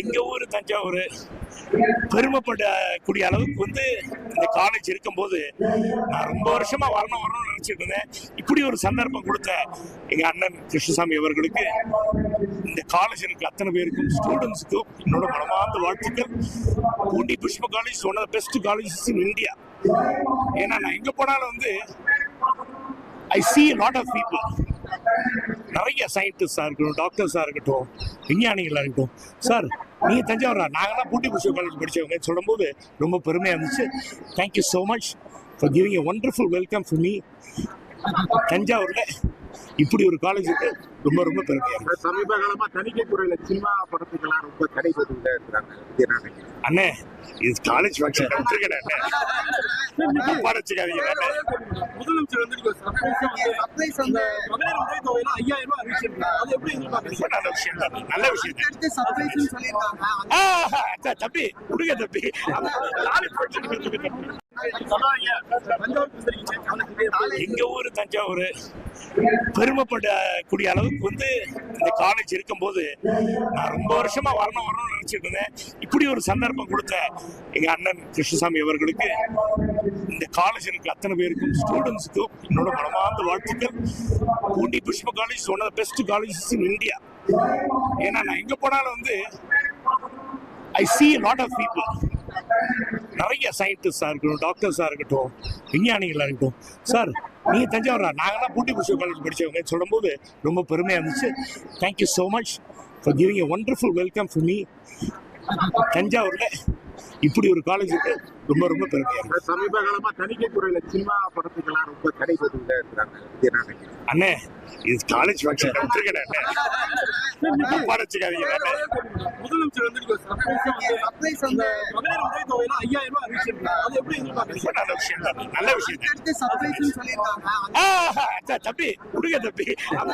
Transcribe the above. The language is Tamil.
எங்க ஊர் தஞ்சாவூர் பெருமைப்படக்கூடிய அளவுக்கு வந்து இந்த காலேஜ் இருக்கும்போது நான் ரொம்ப வருஷமா வரணும் வரணும்னு நினைச்சிட்டு இருந்தேன். இப்படி ஒரு சந்தர்ப்பம் கொடுத்த எங்க அண்ணன் கிருஷ்ணசாமி அவர்களுக்கு இந்த காலேஜ் இருக்க அத்தனை பேருக்கும் ஸ்டூடெண்ட்ஸுக்கும் என்னோட மனமார்ந்த வாழ்த்துக்கள். Poondi Pushpa college one of best colleges in India ஏன்னா நான் எங்க போனாலும் வந்து I see lot of people நிறைய சயின்டிஸ்டாக இருக்கட்டும் டாக்டர்ஸாக இருக்கட்டும் விஞ்ஞானிகளாக இருக்கட்டும். சார் நீங்கள் தஞ்சாவூரா? நாங்களாம் பூட்டி புஷ்ப காலேஜ் படித்தவங்க சொல்லும்போது ரொம்ப பெருமையாக இருந்துச்சு. Thank you so much for giving a wonderful welcome for me தஞ்சாவூரில் இப்படி ஒரு காலேஜுக்கு ரொம்ப ரொம்ப பெருமையாக இருக்கு. சமீப காலமா தணிக்கை துறையில சினிமா படத்துக்கெல்லாம் ரொம்ப தடை இருக்கிறாங்க விஜயநாதன் அண்ணே இது காலேஜ் ஃபங்க்ஷன் நல்ல விஷயம் தம்பி விடுங்க தம்பி. எங்க ஊர் தஞ்சாவூர். பெருமைப்படக்கூடிய அளவுக்கு வந்து இந்த காலேஜ் இருக்கும்போது நான் ரொம்ப வருஷமா வரணும் வரணும்னு நினைச்சிட்டு இருந்தேன். இப்படி ஒரு சந்தர்ப்பம் கொடுத்த எங்க அண்ணன் கிருஷ்ணசாமி அவர்களுக்கு இந்த காலேஜ் இருக்க அத்தனை பேருக்கும் ஸ்டூடெண்ட்ஸுக்கும் என்னோட மனமார்ந்த வாழ்த்துக்கள். Poondi Pushpa college one of best colleges in India ஏன்னா நான் எங்க போனாலும் வந்து I see lot of people நிறைய சயின்டிஸ்டாக இருக்கட்டும் டாக்டர்ஸாக இருக்கட்டும் விஞ்ஞானிகளாக இருக்கட்டும். சார் நீங்கள் தஞ்சாவூரா நாங்களாம் பூட்டி புஷ்ப காலேஜ் படித்தவங்க சொல்லும்போது ரொம்ப பெருமையாக இருந்துச்சு. Thank you so much for giving a wonderful welcome for me தஞ்சாவூரில் இப்படி ஒரு காலேஜுக்கு ரொம்ப ரொம்ப பெருமையாக இருக்கு. சமீப காலமா தணிக்கை துறையில சினிமா படத்துக்கெல்லாம் ரொம்ப தடை சொல்லிட்டு இருக்கிறாங்க அண்ணே இது காலேஜ் ஃபங்க்ஷன் விட்டுருக்கேன் அண்ணே முதலமைச்சர் வந்து சர்ப்ரைஸ் தொகையில ஐயாயிரம் ரூபாய் அறிவிச்சிருக்காங்க அது எப்படி எதிர்பார்க்கறீங்க? நல்ல விஷயம் தான். நல்ல விஷயம் அடுத்து சர்ப்ரைஸ்னு சொல்லியிருக்காங்க. ஆஹா, த- தம்பி விடுங்க தம்பி. அந்த